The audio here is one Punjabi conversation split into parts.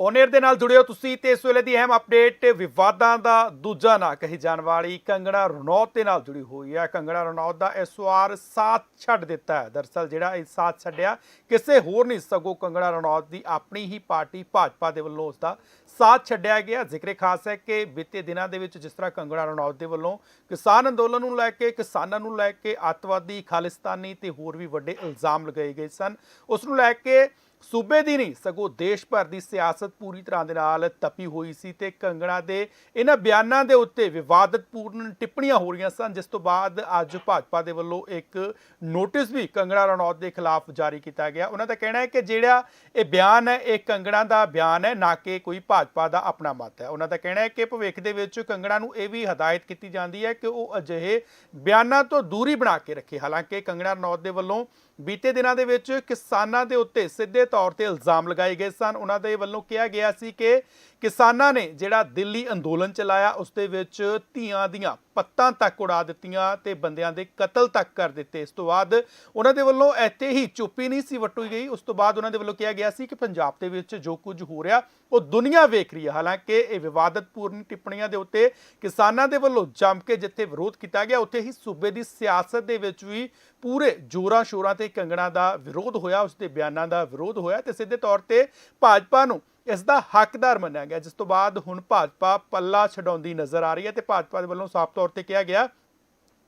ਓਨੇਰ ਦੇ ਨਾਲ ਜੁੜਿਓ ਤੁਸੀਂ ਤੇ ਇਸ ਵੇਲੇ ਦੀ ਅਹਿਮ ਅਪਡੇਟ ਵਿਵਾਦਾਂ ਦਾ ਦੂਜਾ ਨਾਂ ਕਹੀ ਜਾਣ ਵਾਲੀ ਕੰਗਣਾ ਰਣੌਤ ਦੇ ਨਾਲ ਜੁੜੀ ਹੋਈ ਹੈ। ਕੰਗਣਾ ਰਣੌਤ ਦਾ ਇਸ ਵਾਰ ਸਾਥ ਛੱਡ ਦਿੱਤਾ ਹੈ। ਦਰਸਲ ਜਿਹੜਾ ਇਹ ਸਾਥ ਛੱਡਿਆ, ਕਿਸੇ ਹੋਰ ਨਹੀਂ ਸਗੋਂ ਕੰਗਣਾ ਰਣੌਤ ਦੀ ਆਪਣੀ ਹੀ ਪਾਰਟੀ ਭਾਜਪਾ ਦੇ ਵੱਲੋਂ ਉਸ ਦਾ ਸਾਥ ਛੱਡਿਆ ਗਿਆ। ਜ਼ਿਕਰੇ ਖਾਸ ਹੈ ਕਿ ਬੀਤੇ ਦਿਨਾਂ ਦੇ ਵਿੱਚ ਜਿਸ ਤਰ੍ਹਾਂ ਕੰਗਣਾ ਰਣੌਤ ਦੇ ਵੱਲੋਂ ਕਿਸਾਨ ਅੰਦੋਲਨ ਨੂੰ ਲੈ ਕੇ, ਕਿਸਾਨਾਂ ਨੂੰ ਲੈ ਕੇ, ਅੱਤਵਾਦੀ, ਖਾਲਿਸਤਾਨੀ ਤੇ ਹੋਰ ਵੀ ਵੱਡੇ ਇਲਜ਼ਾਮ ਲਗਾਏ ਗਏ ਸਨ, ਉਸ ਨੂੰ ਲੈ ਕੇ ਸੂਬੇ ਦੀ ਨਹੀਂ, ਸਗੋਂ ਦੇਸ਼ ਭਰ ਦੀ ਸਿਆਸਤ ਪੂਰੀ ਤਰ੍ਹਾਂ ਦੇ ਨਾਲ ਤਪੀ ਹੋਈ ਸੀ ਤੇ ਕੰਗਣਾ ਦੇ ਇਹਨਾਂ ਬਿਆਨਾਂ ਦੇ ਉੱਤੇ ਵਿਵਾਦਤਪੂਰਨ ਟਿੱਪਣੀਆਂ ਹੋ ਰਹੀਆਂ ਸਨ, ਜਿਸ ਤੋਂ ਬਾਅਦ ਅੱਜ ਭਾਜਪਾ ਦੇ ਵੱਲੋਂ ਇੱਕ ਨੋਟਿਸ ਵੀ ਕੰਗਣਾ ਰਣੌਤ ਦੇ ਖਿਲਾਫ ਜਾਰੀ ਕੀਤਾ ਗਿਆ। ਉਹਨਾਂ ਦਾ ਕਹਿਣਾ ਹੈ ਕਿ ਜਿਹੜਾ ਇਹ ਬਿਆਨ ਹੈ, ਇਹ ਕੰਗਣਾ ਦਾ ਬਿਆਨ ਹੈ, ਨਾ ਕਿ ਕੋਈ ਭਾਜਪਾ ਦਾ ਆਪਣਾ ਮਤ ਹੈ। ਉਹਨਾਂ ਦਾ ਕਹਿਣਾ ਹੈ ਕਿ ਭਵਿੱਖ ਦੇ ਵਿੱਚ ਕੰਗਣਾ ਨੂੰ ਇਹ ਵੀ ਹਦਾਇਤ ਕੀਤੀ ਜਾਂਦੀ ਹੈ ਕਿ ਉਹ ਅਜਿਹੇ ਬਿਆਨਾਂ ਤੋਂ ਦੂਰੀ ਬਣਾ ਕੇ ਰੱਖੇ। ਹਾਲਾਂਕਿ ਕੰਗਣਾ ਰਣੌਤ ਦੇ ਵੱਲੋਂ ਬੀਤੇ ਦਿਨਾਂ ਦੇ ਵਿੱਚ ਕਿਸਾਨਾਂ ਦੇ ਉੱਤੇ ਸਿੱਧੇ ਤੌਰ ਤੇ ਇਲਜ਼ਾਮ ਲਗਾਏ ਗਏ ਸਨ। ਉਹਨਾਂ ਦੇ ਵੱਲੋਂ ਕਿਹਾ ਗਿਆ ਸੀ ਕਿ ਕਿਸਾਨਾਂ ਨੇ ਜਿਹੜਾ ਦਿੱਲੀ ਅੰਦੋਲਨ ਚਲਾਇਆ, ਉਸ ਦੇ ਵਿੱਚ ਧੀਆਂ ਦੀਆਂ ਪੱਤਾਂ ਤੱਕ ਉਡਾ ਦਿੱਤੀਆਂ ਤੇ ਬੰਦਿਆਂ ਦੇ ਕਤਲ ਤੱਕ ਕਰ ਦਿੱਤੇ। ਇਸ ਤੋਂ ਬਾਅਦ ਉਹਨਾਂ ਦੇ ਵੱਲੋਂ ਇੱਥੇ ਹੀ ਚੁੱਪੀ ਨਹੀਂ ਸੀ ਵਟੂਈ ਗਈ। ਉਸ ਤੋਂ ਬਾਅਦ ਉਹਨਾਂ ਦੇ ਵੱਲੋਂ ਕਿਹਾ ਗਿਆ ਸੀ ਕਿ ਪੰਜਾਬ ਦੇ ਵਿੱਚ ਜੋ ਕੁਝ ਹੋ ਰਿਹਾ, ਉਹ ਦੁਨੀਆ ਵੇਖ ਰਹੀ ਹੈ। ਹਾਲਾਂਕਿ ਇਹ ਵਿਵਾਦਤਪੂਰਨ ਟਿੱਪਣੀਆਂ ਦੇ ਉੱਤੇ ਕਿਸਾਨਾਂ ਦੇ ਵੱਲੋਂ ਜੰਮ ਕੇ ਜਿੱਥੇ ਵਿਰੋਧ ਕੀਤਾ ਗਿਆ, ਉੱਥੇ ਹੀ ਸੂਬੇ ਦੀ ਸਿਆਸਤ ਦੇ ਵਿੱਚ ਵੀ ਪੂਰੇ ਜੋਰਾਂ ਸ਼ੋਰਾਂ ਤੇ ਕੰਗਣਾ ਦਾ ਵਿਰੋਧ ਹੋਇਆ ਉਸ ਦੇ ਬਿਆਨਾਂ ਦਾ ਵਿਰੋਧ ਹੋਇਆ ਤੇ ਸਿੱਧੇ ਤੌਰ ਤੇ ਭਾਜਪਾ ਨੂੰ ਇਸ ਦਾ ਹੱਕਦਾਰ ਮੰਨਿਆ ਗਿਆ, ਜਿਸ ਤੋਂ ਬਾਅਦ ਹੁਣ ਭਾਜਪਾ ਪੱਲਾ ਛਡਾਉਂਦੀ ਨਜ਼ਰ ਆ ਰਹੀ ਹੈ ਤੇ ਭਾਜਪਾ ਦੇ ਵੱਲੋਂ ਸਾਫ਼ ਤੌਰ ਤੇ ਕਿਹਾ ਗਿਆ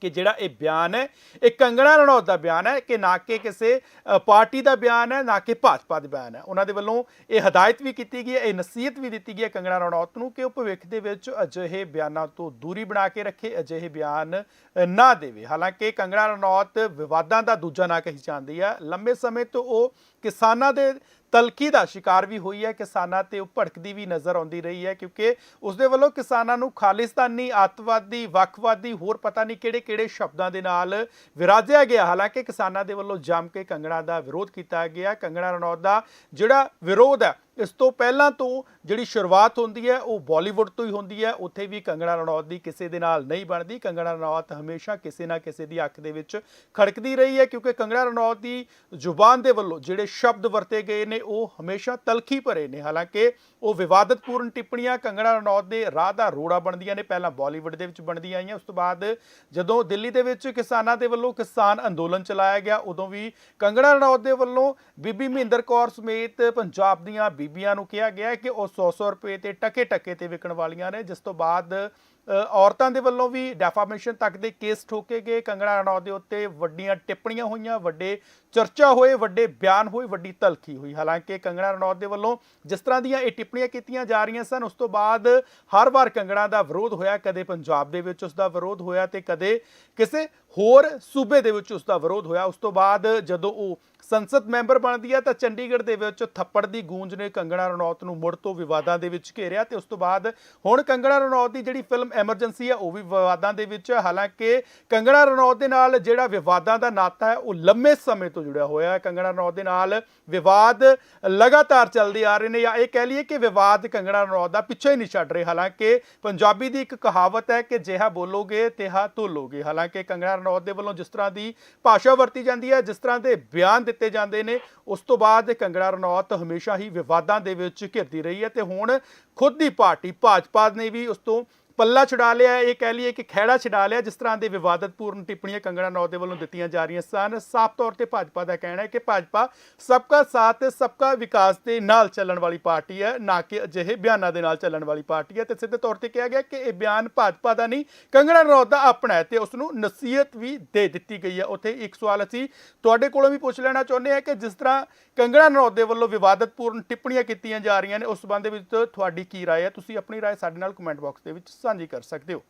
ਕਿ ਜਿਹੜਾ ਇਹ ਬਿਆਨ ਹੈ, ਇਹ ਕੰਗਣਾ ਰਣੌਤ ਦਾ ਬਿਆਨ ਹੈ ਕਿ ਨਾ ਕਿ ਕਿਸੇ ਪਾਰਟੀ ਦਾ ਬਿਆਨ ਹੈ, ਨਾ ਕਿ ਭਾਜਪਾ ਦਾ ਬਿਆਨ ਹੈ। ਉਹਨਾਂ ਦੇ ਵੱਲੋਂ ਇਹ ਹਦਾਇਤ ਵੀ ਕੀਤੀ ਗਈ ਹੈ, ਇਹ ਨਸੀਹਤ ਵੀ ਦਿੱਤੀ ਗਈ ਹੈ ਕੰਗਣਾ ਰਣੌਤ ਨੂੰ ਕਿ ਉਹ ਭਵਿੱਖ ਦੇ ਵਿੱਚ ਅਜਿਹੇ ਬਿਆਨਾਂ ਤੋਂ ਦੂਰੀ ਬਣਾ ਕੇ ਰੱਖੇ, ਅਜਿਹੇ ਬਿਆਨ ਨਾ ਦੇਵੇ। ਹਾਲਾਂਕਿ ਕੰਗਣਾ ਰਣੌਤ ਵਿਵਾਦਾਂ ਦਾ ਦੂਜਾ ਨਾਂ ਕਹੀ ਜਾਂਦੀ ਹੈ। ਲੰਬੇ ਸਮੇਂ ਤੋਂ ਉਹ ਕਿਸਾਨਾਂ ਦੇ ਤਲਖੀ ਦਾ ਸ਼ਿਕਾਰ ਵੀ ਹੋਈ ਹੈ, ਕਿਸਾਨਾਂ ਤੇ ਉਹ ਭੜਕਦੀ ਵੀ ਨਜ਼ਰ ਆਉਂਦੀ ਰਹੀ ਹੈ, ਕਿਉਂਕਿ ਉਸ ਦੇ ਵੱਲੋਂ ਕਿਸਾਨਾਂ ਨੂੰ ਖਾਲਿਸਤਾਨੀ, ਅੱਤਵਾਦੀ, ਵੱਖਵਾਦੀ, ਹੋਰ ਪਤਾ ਨਹੀਂ ਕਿਹੜੇ ਕਿਹੜੇ ਸ਼ਬਦਾਂ ਦੇ ਨਾਲ ਵਿਰਾਜਿਆ ਗਿਆ। ਹਾਲਾਂਕਿ ਕਿਸਾਨਾਂ ਦੇ ਵੱਲੋਂ ਜੰਮ ਕੇ ਕੰਗਣਾ ਦਾ ਵਿਰੋਧ ਕੀਤਾ ਗਿਆ। ਕੰਗਣਾ ਰਣੌਤ ਦਾ ਜਿਹੜਾ ਵਿਰੋਧ ਹੈ ਇਸ ਤੋਂ ਪਹਿਲਾਂ ਤੋਂ ਜਿਹੜੀ ਸ਼ੁਰੂਆਤ ਹੁੰਦੀ ਹੈ, ਉਹ ਬਾਲੀਵੁੱਡ ਤੋਂ ਹੀ ਹੁੰਦੀ ਹੈ। ਉੱਥੇ ਵੀ ਕੰਗਣਾ ਰਣੌਤ ਦੀ ਕਿਸੇ ਦੇ ਨਾਲ ਨਹੀਂ ਬਣਦੀ। ਕੰਗਣਾ ਰਣੌਤ ਹਮੇਸ਼ਾ ਕਿਸੇ ਨਾ ਕਿਸੇ ਦੀ ਅੱਖ ਦੇ ਵਿੱਚ ਖੜਕਦੀ ਰਹੀ ਹੈ ਕਿਉਂਕਿ ਕੰਗਣਾ ਰਣੌਤ ਦੀ ਜ਼ੁਬਾਨ ਦੇ ਵੱਲੋਂ ਜਿਹੜੇ ਸ਼ਬਦ ਵਰਤੇ ਗਏ ਨੇ, ਉਹ ਹਮੇਸ਼ਾ ਤਲਖੀ ਭਰੇ ਨੇ। ਹਾਲਾਂਕਿ ਉਹ ਵਿਵਾਦਤਪੂਰਨ ਟਿੱਪਣੀਆਂ ਕੰਗਣਾ ਰਣੌਤ ਦੇ ਰਾਹ ਦਾ ਰੋੜਾ ਬਣਦੀਆਂ ਨੇ। ਪਹਿਲਾਂ ਬਾਲੀਵੁੱਡ ਦੇ ਵਿੱਚ ਬਣਦੀਆਂ ਆਈਆਂ, ਉਸ ਤੋਂ ਬਾਅਦ ਜਦੋਂ ਦਿੱਲੀ ਦੇ ਵਿੱਚ ਕਿਸਾਨਾਂ ਦੇ ਵੱਲੋਂ ਕਿਸਾਨ ਅੰਦੋਲਨ ਚਲਾਇਆ ਗਿਆ, ਉਦੋਂ ਵੀ ਕੰਗਣਾ ਰਣੌਤ ਦੇ ਵੱਲੋਂ ਬੀਬੀ ਮਹਿੰਦਰ ਕੌਰ ਸਮੇਤ ਪੰਜਾਬ ਦੀਆਂ ਬੀਬੀਆਂ ਨੂੰ ਕਿਹਾ ਗਿਆ ਕਿ ਉਹ 100-100 ਰੁਪਏ ਤੇ ਟਕੇ ਟਕੇ ਤੇ ਵਿਕਣ ਵਾਲੀਆਂ ਨੇ ਜਿਸ ਤੋਂ ਬਾਅਦ ਅ, ਔਰਤਾਂ ਦੇ ਵੱਲੋਂ ਵੀ ਡੈਫਾਮੇਸ਼ਨ ਤੱਕ ਦੇ ਕੇਸ ਠੋਕੇ ਗਏ। ਕੰਗਣਾ ਰਣੌਤ ਦੇ ਉੱਤੇ ਵੱਡੀਆਂ ਟਿੱਪਣੀਆਂ ਹੋਈਆਂ ਵੱਡੇ ਚਰਚਾ ਹੋਏ, ਵੱਡੇ ਬਿਆਨ ਹੋਏ, ਵੱਡੀ ਤਲਖੀ ਹੋਈ। ਹਾਲਾਂਕਿ ਕੰਗਣਾ ਰਣੌਤ ਦੇ ਵੱਲੋਂ ਜਿਸ ਤਰ੍ਹਾਂ ਦੀਆਂ ਇਹ ਟਿੱਪਣੀਆਂ ਕੀਤੀਆਂ ਜਾ ਰਹੀਆਂ ਸਨ, ਉਸ ਤੋਂ ਬਾਅਦ ਹਰ ਵਾਰ ਕੰਗਣਾ ਦਾ ਵਿਰੋਧ ਹੋਇਆ, ਕਦੇ ਪੰਜਾਬ ਦੇ ਵਿੱਚ ਉਸ ਦਾ ਵਿਰੋਧ ਹੋਇਆ ਤੇ ਕਦੇ ਕਿਸੇ ਹੋਰ ਸੂਬੇ ਦੇ ਵਿੱਚ ਉਸ ਦਾ ਵਿਰੋਧ ਹੋਇਆ। ਉਸ ਤੋਂ ਬਾਅਦ ਜਦੋਂ ਉਹ ਸੰਸਦ ਮੈਂਬਰ ਬਣਦੀ ਹੈ ਤਾਂ ਚੰਡੀਗੜ੍ਹ ਦੇ ਵਿੱਚ ਥੱਪੜ ਦੀ ਗੂੰਜ ਨੇ ਕੰਗਣਾ ਰਣੌਤ ਨੂੰ ਮੁੜ ਤੋਂ ਵਿਵਾਦਾਂ ਦੇ ਵਿੱਚ ਘੇਰਿਆ ਤੇ ਉਸ ਤੋਂ ਬਾਅਦ ਹੁਣ ਕੰਗਣਾ ਰਣੌਤ ਦੀ ਜਿਹੜੀ ਫਿਲਮ ਐਮਰਜੈਂਸੀ ਹੈ, ਉਹ ਵੀ ਵਿਵਾਦਾਂ ਦੇ ਵਿੱਚ ਹਾਲਾਂਕਿ ਕੰਗਣਾ ਰਣੌਤ ਦੇ ਨਾਲ ਜਿਹੜਾ ਵਿਵਾਦਾਂ ਦਾ ਨਾਤਾ ਹੈ, ਉਹ ਲੰਮੇ ਸਮੇਂ ਤੋਂ ਜੁੜਿਆ ਹੋਇਆ ਹੈ। ਕੰਗਣਾ ਰਣੌਤ ਦੇ ਨਾਲ ਵਿਵਾਦ ਲਗਾਤਾਰ ਚੱਲਦੇ ਆ ਰਹੇ ਨੇ ਜਾਂ ਇਹ ਕਹਿ ਲਈਏ ਕਿ ਵਿਵਾਦ ਕੰਗਣਾ ਰਣੌਤ ਦਾ ਪਿੱਛੇ ਹੀ ਨਹੀਂ ਛੱਡ ਰਹੇ। ਹਾਲਾਂਕਿ ਪੰਜਾਬੀ ਦੀ ਇੱਕ ਕਹਾਵਤ ਹੈ ਕਿ ਜਿਹਾ ਬੋਲੋਗੇ, ਤਿਹਾ ਤੋਲੋਗੇ ਹਾਲਾਂਕਿ ਕੰਗਣਾ ਰਣੌਤ ਦੇ ਵੱਲੋਂ ਜਿਸ ਤਰ੍ਹਾਂ ਦੀ ਭਾਸ਼ਾ ਵਰਤੀ ਜਾਂਦੀ ਹੈ, ਜਿਸ ਤਰ੍ਹਾਂ ਦੇ ਬਿਆਨ ਦਿੱਤੇ ਜਾਂਦੇ ਨੇ, ਉਸ ਤੋਂ ਬਾਅਦ ਕੰਗਣਾ ਰਣੌਤ ਹਮੇਸ਼ਾ ਹੀ ਵਿਵਾਦਾਂ ਦੇ ਵਿੱਚ ਘਿਰਦੀ ਰਹੀ ਹੈ ਤੇ ਹੁਣ ਖੁਦ ਦੀ ਪਾਰਟੀ ਭਾਜਪਾ ਨੇ ਵੀ ਉਸ ਤੋਂ ਪੱਲਾ ਛੁਡਾ ਲਿਆ ਹੈ। ਇਹ ਕਹਿ ਲਈਏ ਕਿ ਖਹਿੜਾ ਛਡਾ ਲਿਆ ਜਿਸ ਤਰ੍ਹਾਂ ਦੇ ਵਿਵਾਦਤਪੂਰਨ ਟਿੱਪਣੀਆਂ ਕੰਗਣਾ ਰਣੌਤ ਦੇ ਵੱਲੋਂ ਦਿੱਤੀਆਂ ਜਾ ਰਹੀਆਂ ਸਨ ਸਾਫ਼ ਤੌਰ ਤੇ ਭਾਜਪਾ ਦਾ ਕਹਿਣਾ ਹੈ ਕਿ ਭਾਜਪਾ ਸਬਕਾ ਸਾਥ ਤੇ ਸਬਕਾ ਵਿਕਾਸ ਦੇ ਨਾਲ ਚੱਲਣ ਵਾਲੀ ਪਾਰਟੀ ਹੈ ਨਾ ਕਿ ਅਜਿਹੇ ਬਿਆਨਾਂ ਦੇ ਨਾਲ ਚੱਲਣ ਵਾਲੀ ਪਾਰਟੀ ਹੈ ਤੇ ਸਿੱਧੇ ਤੌਰ ਤੇ ਕਿਹਾ ਗਿਆ ਕਿ ਇਹ ਬਿਆਨ ਭਾਜਪਾ ਦਾ ਨਹੀਂ ਕੰਗਣਾ ਰਣੌਤ ਦਾ ਆਪਣਾ ਹੈ ਤੇ ਉਸ ਨੂੰ ਨਸੀਹਤ ਵੀ ਦੇ ਦਿੱਤੀ ਗਈ ਹੈ ਉੱਥੇ ਇੱਕ ਸਵਾਲ ਅਸੀਂ ਤੁਹਾਡੇ ਕੋਲੋਂ ਵੀ ਪੁੱਛ ਲੈਣਾ ਚਾਹੁੰਦੇ ਹਾਂ ਕਿ ਜਿਸ ਤਰ੍ਹਾਂ ਕੰਗਣਾ ਰਣੌਤ ਦੇ ਵੱਲੋਂ ਵਿਵਾਦਤਪੂਰਨ ਟਿੱਪਣੀਆਂ ਕੀਤੀਆਂ ਜਾ ਰਹੀਆਂ ਨੇ ਉਸ ਸੰਬੰਧ ਦੇ ਵਿੱਚ ਤੁਹਾਡੀ ਕੀ رائے ਹੈ ਤੁਸੀਂ ਆਪਣੀ رائے ਸਾਡੇ ਨਾਲ ਕਮੈਂਟ ਬਾਕਸ ਦੇ ਵਿੱਚ ਸਾਂਝੀ ਕਰ ਸਕਦੇ ਹੋ।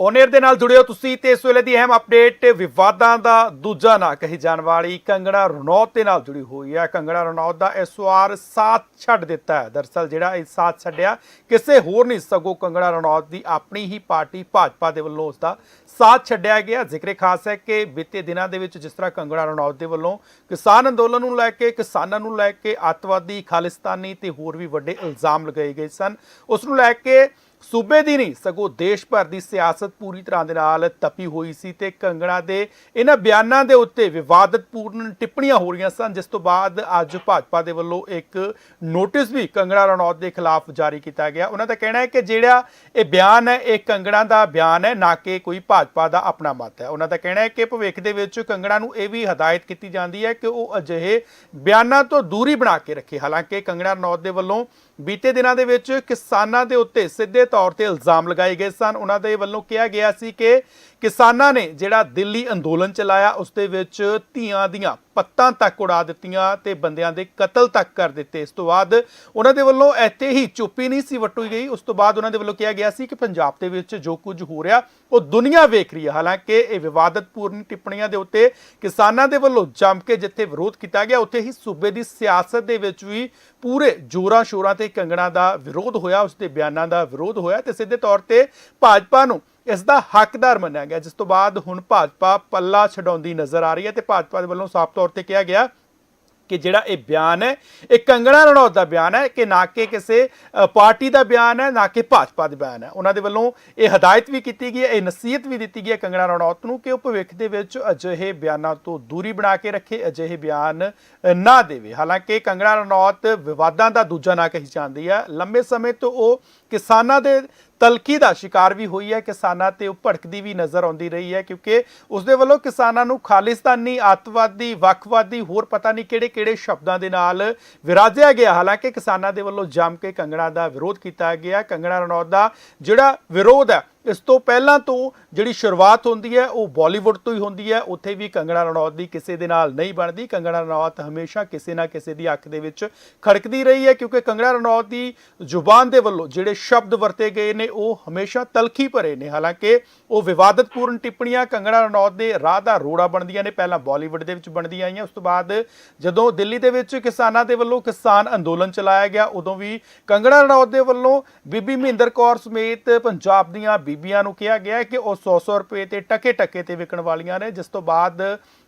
ਓਨੇਰ ਦੇ ਨਾਲ ਜੁੜਿਓ ਤੁਸੀਂ ਤੇ ਇਸ ਵੇਲੇ ਦੀ ਅਹਿਮ ਅਪਡੇਟ ਵਿਵਾਦਾਂ ਦਾ ਦੂਜਾ ਨਾਂ ਕਹੀ ਜਾਣ ਵਾਲੀ ਕੰਗਣਾ ਰਣੌਤ ਦੇ ਨਾਲ ਜੁੜੀ ਹੋਈ ਹੈ। ਕੰਗਣਾ ਰਣੌਤ ਦਾ ਇਸ ਵਾਰ ਸਾਥ ਛੱਡ ਦਿੱਤਾ ਹੈ। ਦਰਸਲ ਜਿਹੜਾ ਇਹ ਸਾਥ ਛੱਡਿਆ, ਕਿਸੇ ਹੋਰ ਨਹੀਂ ਸਗੋਂ ਕੰਗਣਾ ਰਣੌਤ ਦੀ ਆਪਣੀ ਹੀ ਪਾਰਟੀ ਭਾਜਪਾ ਦੇ ਵੱਲੋਂ ਉਸ ਦਾ ਸਾਥ ਛੱਡਿਆ ਗਿਆ। ਜ਼ਿਕਰੇ ਖਾਸ ਹੈ ਕਿ ਬੀਤੇ ਦਿਨਾਂ ਦੇ ਵਿੱਚ ਜਿਸ ਤਰ੍ਹਾਂ ਕੰਗਣਾ ਰਣੌਤ ਦੇ ਵੱਲੋਂ ਕਿਸਾਨ ਅੰਦੋਲਨ ਨੂੰ ਲੈ ਕੇ, ਕਿਸਾਨਾਂ ਨੂੰ ਲੈ ਕੇ, ਅੱਤਵਾਦੀ, ਖਾਲਿਸਤਾਨੀ ਤੇ ਹੋਰ ਵੀ ਵੱਡੇ ਇਲਜ਼ਾਮ ਲਗਾਏ ਗਏ ਸਨ। ਉਸ ਨੂੰ ਲੈ ਕੇ ਸੂਬੇ ਦੀ ਨਹੀਂ, ਸਗੋਂ ਦੇਸ਼ ਭਰ ਦੀ ਸਿਆਸਤ ਪੂਰੀ ਤਰ੍ਹਾਂ ਦੇ ਨਾਲ ਤਪੀ ਹੋਈ ਸੀ ਤੇ ਕੰਗਣਾ ਦੇ ਇਹਨਾਂ ਬਿਆਨਾਂ ਦੇ ਉੱਤੇ ਵਿਵਾਦਤਪੂਰਨ ਟਿੱਪਣੀਆਂ ਹੋ ਰਹੀਆਂ ਸਨ, ਜਿਸ ਤੋਂ ਬਾਅਦ ਅੱਜ ਭਾਜਪਾ ਦੇ ਵੱਲੋਂ ਇੱਕ ਨੋਟਿਸ ਵੀ ਕੰਗਣਾ ਰਣੌਤ ਦੇ ਖਿਲਾਫ ਜਾਰੀ ਕੀਤਾ ਗਿਆ। ਉਹਨਾਂ ਦਾ ਕਹਿਣਾ ਹੈ ਕਿ ਜਿਹੜਾ ਇਹ ਬਿਆਨ ਹੈ, ਇਹ ਕੰਗਣਾ ਦਾ ਬਿਆਨ ਹੈ, ਨਾ ਕਿ ਕੋਈ ਭਾਜਪਾ ਦਾ ਆਪਣਾ ਮਤ ਹੈ। ਉਹਨਾਂ ਦਾ ਕਹਿਣਾ ਹੈ ਕਿ ਭਵਿੱਖ ਦੇ ਵਿੱਚ ਕੰਗਣਾ ਨੂੰ ਇਹ ਵੀ ਹਦਾਇਤ ਕੀਤੀ ਜਾਂਦੀ ਹੈ ਕਿ ਉਹ ਅਜਿਹੇ ਬਿਆਨਾਂ ਤੋਂ ਦੂਰੀ ਬਣਾ ਕੇ ਰੱਖੇ। ਹਾਲਾਂਕਿ ਕੰਗਣਾ ਰਣੌਤ ਦੇ ਵੱਲੋਂ ਬੀਤੇ ਦਿਨਾਂ ਦੇ ਵਿੱਚ ਕਿਸਾਨਾਂ ਦੇ ਉੱਤੇ ਸਿੱਧੇ ਤੌਰ ਤੇ ਇਲਜ਼ਾਮ ਲਗਾਏ ਗਏ ਸਨ। ਉਹਨਾਂ ਦੇ ਵੱਲੋਂ ਕਿਹਾ ਗਿਆ ਸੀ ਕਿ ਕਿਸਾਨਾਂ ਨੇ ਜਿਹੜਾ ਦਿੱਲੀ ਅੰਦੋਲਨ ਚਲਾਇਆ, ਉਸ ਦੇ ਵਿੱਚ ਧੀਆਂ ਦੀਆਂ ਪੱਤਾਂ ਤੱਕ ਉਡਾ ਦਿੱਤੀਆਂ ਤੇ ਬੰਦਿਆਂ ਦੇ ਕਤਲ ਤੱਕ ਕਰ ਦਿੱਤੇ। ਇਸ ਤੋਂ ਬਾਅਦ ਉਹਨਾਂ ਦੇ ਵੱਲੋਂ ਇੱਥੇ ਹੀ ਚੁੱਪੀ ਨਹੀਂ ਸੀ ਵਟੂਈ ਗਈ। ਉਸ ਤੋਂ ਬਾਅਦ ਉਹਨਾਂ ਦੇ ਵੱਲੋਂ ਕਿਹਾ ਗਿਆ ਸੀ ਕਿ ਪੰਜਾਬ ਦੇ ਵਿੱਚ ਜੋ ਕੁਝ ਹੋ ਰਿਹਾ, ਉਹ ਦੁਨੀਆ ਵੇਖ ਰਹੀ ਹੈ। ਹਾਲਾਂਕਿ ਇਹ ਵਿਵਾਦਤਪੂਰਨ ਟਿੱਪਣੀਆਂ ਦੇ ਉੱਤੇ ਕਿਸਾਨਾਂ ਦੇ ਵੱਲੋਂ ਜੰਮ ਕੇ ਜਿੱਥੇ ਵਿਰੋਧ ਕੀਤਾ ਗਿਆ, ਉੱਥੇ ਹੀ ਸੂਬੇ ਦੀ ਸਿਆਸਤ ਦੇ ਵਿੱਚ ਵੀ ਪੂਰੇ ਜੋਰਾਂ ਸ਼ੋਰਾਂ ਤੇ ਕੰਗਣਾ ਦਾ ਵਿਰੋਧ ਹੋਇਆ, ਉਸ ਦੇ ਬਿਆਨਾਂ ਦਾ ਵਿਰੋਧ ਹੋਇਆ ਤੇ ਸਿੱਧੇ ਤੌਰ ਤੇ ਭਾਜਪਾ ਨੂੰ ਇਸ ਦਾ ਹੱਕਦਾਰ ਮੰਨਿਆ ਗਿਆ, ਜਿਸ ਤੋਂ ਬਾਅਦ ਹੁਣ ਭਾਜਪਾ ਪੱਲਾ ਛਡਾਉਂਦੀ ਨਜ਼ਰ ਆ ਰਹੀ ਹੈ ਤੇ ਭਾਜਪਾ ਦੇ ਵੱਲੋਂ ਸਾਫ਼ ਤੌਰ ਤੇ ਕਿਹਾ ਗਿਆ ਕਿ ਜਿਹੜਾ ਇਹ ਬਿਆਨ ਹੈ, ਇਹ ਕੰਗਣਾ ਰਣੌਤ ਦਾ ਬਿਆਨ ਹੈ ਕਿ ਨਾ ਕਿ ਕਿਸੇ ਪਾਰਟੀ ਦਾ ਬਿਆਨ ਹੈ, ਨਾ ਕਿ ਭਾਜਪਾ ਦਾ ਬਿਆਨ ਹੈ। ਉਹਨਾਂ ਦੇ ਵੱਲੋਂ ਇਹ ਹਦਾਇਤ ਵੀ ਕੀਤੀ ਗਈ ਹੈ, ਇਹ ਨਸੀਹਤ ਵੀ ਦਿੱਤੀ ਗਈ ਹੈ ਕੰਗਣਾ ਰਣੌਤ ਨੂੰ ਕਿ ਉਹ ਭਵਿੱਖ ਦੇ ਵਿੱਚ ਅਜਿਹੇ ਬਿਆਨਾਂ ਤੋਂ ਦੂਰੀ ਬਣਾ ਕੇ ਰੱਖੇ, ਅਜਿਹੇ ਬਿਆਨ ਨਾ ਦੇਵੇ। ਹਾਲਾਂਕਿ ਕੰਗਣਾ ਰਣੌਤ ਵਿਵਾਦਾਂ ਦਾ ਦੂਜਾ ਨਾਂ ਕਹੀ ਜਾਂਦੀ ਹੈ। ਲੰਬੇ ਸਮੇਂ ਤੋਂ ਉਹ ਕਿਸਾਨਾਂ ਦੇ ਤਲਕੀ ਦਾ ਸ਼ਿਕਾਰ ਵੀ ਹੋਈ ਹੈ, ਕਿਸਾਨਾਂ ਤੇ ਉਹ ਭੜਕਦੀ ਵੀ ਨਜ਼ਰ ਆਉਂਦੀ ਰਹੀ ਹੈ ਕਿਉਂਕਿ ਉਸ ਦੇ ਵੱਲੋਂ ਕਿਸਾਨਾਂ ਨੂੰ ਖਾਲਿਸਤਾਨੀ, ਅੱਤਵਾਦੀ, ਵੱਖਵਾਦੀ, ਹੋਰ ਪਤਾ ਨਹੀਂ ਕਿਹੜੇ ਕਿਹੜੇ ਸ਼ਬਦਾਂ ਦੇ ਨਾਲ ਵਿਰਾਜਿਆ ਗਿਆ। ਹਾਲਾਂਕਿ ਕਿਸਾਨਾਂ ਦੇ ਵੱਲੋਂ ਜੰਮ ਕੇ ਕੰਗਣਾ ਦਾ ਵਿਰੋਧ ਕੀਤਾ ਗਿਆ। ਕੰਗਣਾ ਰਣੌਤ ਦਾ ਜਿਹੜਾ ਵਿਰੋਧ ਹੈ ਇਸ ਤੋਂ ਪਹਿਲਾਂ ਤੋਂ ਜਿਹੜੀ ਸ਼ੁਰੂਆਤ ਹੁੰਦੀ ਹੈ, ਉਹ ਬਾਲੀਵੁੱਡ ਤੋਂ ਹੀ ਹੁੰਦੀ ਹੈ। ਉੱਥੇ ਵੀ ਕੰਗਣਾ ਰਣੌਤ ਦੀ ਕਿਸੇ ਦੇ ਨਾਲ ਨਹੀਂ ਬਣਦੀ। ਕੰਗਣਾ ਰਣੌਤ ਹਮੇਸ਼ਾ ਕਿਸੇ ਨਾ ਕਿਸੇ ਦੀ ਅੱਖ ਦੇ ਵਿੱਚ ਖੜਕਦੀ ਰਹੀ ਹੈ ਕਿਉਂਕਿ ਕੰਗਣਾ ਰਣੌਤ ਦੀ ਜ਼ੁਬਾਨ ਦੇ ਵੱਲੋਂ ਜਿਹੜੇ ਸ਼ਬਦ ਵਰਤੇ ਗਏ ਨੇ, ਉਹ ਹਮੇਸ਼ਾ ਤਲਖੀ ਭਰੇ ਨੇ। ਹਾਲਾਂਕਿ ਉਹ ਵਿਵਾਦਤਪੂਰਨ ਟਿੱਪਣੀਆਂ ਕੰਗਣਾ ਰਣੌਤ ਦੇ ਰਾਹ ਦਾ ਰੋੜਾ ਬਣਦੀਆਂ ਨੇ। ਪਹਿਲਾਂ ਬਾਲੀਵੁੱਡ ਦੇ ਵਿੱਚ ਬਣਦੀਆਂ ਆਈਆਂ, ਉਸ ਤੋਂ ਬਾਅਦ ਜਦੋਂ ਦਿੱਲੀ ਦੇ ਵਿੱਚ ਕਿਸਾਨਾਂ ਦੇ ਵੱਲੋਂ ਕਿਸਾਨ ਅੰਦੋਲਨ ਚਲਾਇਆ ਗਿਆ, ਉਦੋਂ ਵੀ ਕੰਗਣਾ ਰਣੌਤ ਦੇ ਵੱਲੋਂ ਬੀਬੀ ਮਹਿੰਦਰ ਕੌਰ ਸਮੇਤ ਪੰਜਾਬ ਦੀਆਂ ਬੀਬੀਆਂ ਨੂੰ ਕਿਹਾ ਗਿਆ ਕਿ ਉਹ 100-100 ਰੁਪਏ ਤੇ ਟਕੇ ਟਕੇ ਤੇ ਵਿਕਣ ਵਾਲੀਆਂ ਨੇ, ਜਿਸ ਤੋਂ ਬਾਅਦ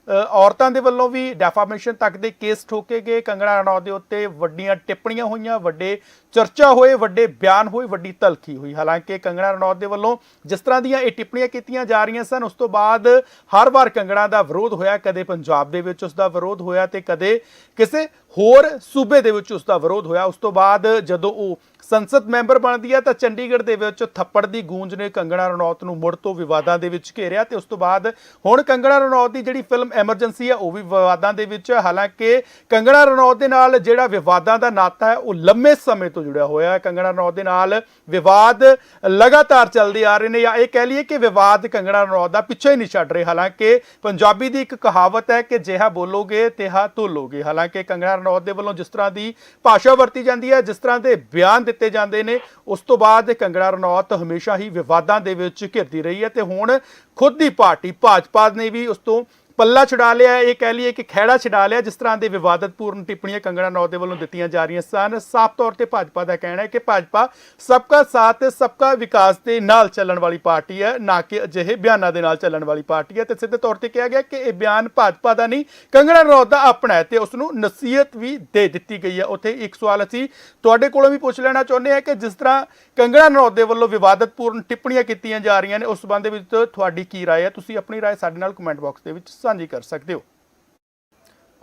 ਔਰਤਾਂ ਦੇ ਵੱਲੋਂ ਵੀ ਡੈਫਾਮੇਸ਼ਨ ਤੱਕ ਦੇ ਕੇਸ ਠੋਕੇ ਗਏ। ਕੰਗਣਾ ਰਣੌਤ ਦੇ ਉੱਤੇ ਵੱਡੀਆਂ ਟਿੱਪਣੀਆਂ ਹੋਈਆਂ, ਵੱਡੇ ਚਰਚਾ ਹੋਏ, ਵੱਡੇ ਬਿਆਨ ਹੋਏ, ਵੱਡੀ ਤਲਖੀ ਹੋਈ। ਹਾਲਾਂਕਿ ਕੰਗਣਾ ਰਣੌਤ ਦੇ ਵੱਲੋਂ ਜਿਸ ਤਰ੍ਹਾਂ ਦੀਆਂ ਇਹ ਟਿੱਪਣੀਆਂ ਕੀਤੀਆਂ ਜਾ ਰਹੀਆਂ ਸਨ, ਉਸ ਤੋਂ ਬਾਅਦ ਹਰ ਵਾਰ ਕੰਗਣਾ ਦਾ ਵਿਰੋਧ ਹੋਇਆ, ਕਦੇ ਪੰਜਾਬ ਦੇ ਵਿੱਚ ਉਸ ਦਾ ਵਿਰੋਧ ਹੋਇਆ ਤੇ ਕਦੇ ਕਿਸੇ ਹੋਰ ਸੂਬੇ ਦੇ ਵਿੱਚ ਉਸ ਦਾ ਵਿਰੋਧ ਹੋਇਆ। ਉਸ ਤੋਂ ਬਾਅਦ ਜਦੋਂ ਉਹ ਸੰਸਦ ਮੈਂਬਰ ਬਣਦੀ ਹੈ ਤਾਂ ਚੰਡੀਗੜ੍ਹ ਦੇ ਵਿੱਚ ਥੱਪੜ ਦੀ ਗੂੰਜ ਨੇ ਕੰਗਣਾ ਰਣੌਤ ਨੂੰ ਮੁੜ ਤੋਂ ਵਿਵਾਦਾਂ ਦੇ ਵਿੱਚ ਘੇਰਿਆ ਤੇ ਉਸ ਤੋਂ ਬਾਅਦ ਹੁਣ ਕੰਗਣਾ ਰਣੌਤ ਦੀ ਜਿਹੜੀ ਫਿਲਮ ਐਮਰਜੈਂਸੀ ਹੈ, ਉਹ ਵੀ ਵਿਵਾਦਾਂ ਦੇ ਵਿੱਚ ਹੈ। ਹਾਲਾਂਕਿ ਕੰਗਣਾ ਰਣੌਤ ਦੇ ਨਾਲ ਜਿਹੜਾ ਵਿਵਾਦਾਂ ਦਾ ਨਾਤਾ ਹੈ, ਉਹ ਲੰਮੇ ਸਮੇਂ ਤੋਂ ਜੁੜਿਆ ਹੋਇਆ ਹੈ ਕੰਗਣਾ ਰਣੌਤ ਦੇ ਨਾਲ ਵਿਵਾਦ ਲਗਾਤਾਰ ਚੱਲਦੇ ਆ ਰਹੇ ਨੇ ਜਾਂ ਇਹ ਕਹਿ ਲਈਏ ਕਿ ਵਿਵਾਦ ਕੰਗਣਾ ਰਣੌਤ ਦਾ ਪਿੱਛੇ ਹੀ ਨਹੀਂ ਛੱਡ ਰਹੇ ਹਾਲਾਂਕਿ ਪੰਜਾਬੀ ਦੀ ਇੱਕ ਕਹਾਵਤ ਹੈ ਕਿ ਜਿਹਾ ਬੋਲੋਗੇ, ਤਿਹਾ ਤੋਲੋਗੇ ਹਾਲਾਂਕਿ ਕੰਗਣਾ ਰਣੌਤ ਦੇ ਵੱਲੋਂ ਜਿਸ ਤਰ੍ਹਾਂ ਦੀ ਭਾਸ਼ਾ ਵਰਤੀ ਜਾਂਦੀ ਹੈ, ਜਿਸ ਤਰ੍ਹਾਂ ਦੇ ਬਿਆਨ ਦਿੱਤੇ ਜਾਂਦੇ ਨੇ। ਉਸ ਤੋਂ ਬਾਅਦ ਕੰਗੜਾ ਰਣੌਤ ਹਮੇਸ਼ਾ ਹੀ ਵਿਵਾਦਾਂ ਦੇ ਵਿੱਚ ਘਿਰਦੀ ਰਹੀ ਹੈ ਤੇ ਹੁਣ ਖੁਦ ਦੀ ਪਾਰਟੀ ਭਾਜਪਾ ਨੇ ਵੀ ਉਸ ਤੋਂ ਪੱਲਾ ਛਡਾ ਲਿਆ ਹੈ, ਇਹ ਕਹਿ ਲਈਏ ਕਿ ਖਹਿੜਾ ਛਡਾ ਲਿਆ ਜਿਸ ਤਰ੍ਹਾਂ ਦੇ ਵਿਵਾਦਤਪੂਰਨ ਟਿੱਪਣੀਆਂ ਕੰਗਣਾ ਰਣੌਤ ਦੇ ਵੱਲੋਂ ਦਿੱਤੀਆਂ ਜਾ ਰਹੀਆਂ ਸਨ ਸਾਫ਼ ਤੌਰ ਤੇ ਭਾਜਪਾ ਦਾ ਕਹਿਣਾ ਹੈ ਕਿ ਭਾਜਪਾ ਸਬਕਾ ਸਾਥ ਤੇ ਸਬਕਾ ਵਿਕਾਸ ਦੇ ਨਾਲ ਚੱਲਣ ਵਾਲੀ ਪਾਰਟੀ ਹੈ ਨਾ ਕਿ ਅਜਿਹੇ ਬਿਆਨਾਂ ਦੇ ਨਾਲ ਚੱਲਣ ਵਾਲੀ ਪਾਰਟੀ ਹੈ ਤੇ ਸਿੱਧੇ ਤੌਰ ਤੇ ਕਿਹਾ ਗਿਆ ਕਿ ਇਹ ਬਿਆਨ ਭਾਜਪਾ ਦਾ ਨਹੀਂ ਕੰਗਣਾ ਰਣੌਤ ਦਾ ਆਪਣਾ ਹੈ ਤੇ ਉਸ ਨੂੰ ਨਸੀਹਤ ਵੀ ਦੇ ਦਿੱਤੀ ਗਈ ਹੈ ਉੱਥੇ ਇੱਕ ਸਵਾਲ ਅਸੀਂ ਤੁਹਾਡੇ ਕੋਲੋਂ ਵੀ ਪੁੱਛ ਲੈਣਾ ਚਾਹੁੰਦੇ ਹਾਂ ਕਿ ਜਿਸ ਤਰ੍ਹਾਂ ਕੰਗਣਾ ਰਣੌਤ ਦੇ ਵੱਲੋਂ ਵਿਵਾਦਤਪੂਰਨ ਟਿੱਪਣੀਆਂ ਕੀਤੀਆਂ ਜਾ ਰਹੀਆਂ ਨੇ ਉਸ ਸੰਬੰਧ ਦੇ ਵਿੱਚ ਤੁਹਾਡੀ ਕੀ رائے ਹੈ ਤੁਸੀਂ ਆਪਣੀ رائے ਸਾਡੇ ਨਾਲ ਕਮੈਂਟ ਬਾਕਸ ਦੇ ਵਿੱਚ ਸਾਂਝੀ ਕਰ ਸਕਦੇ ਹੋ।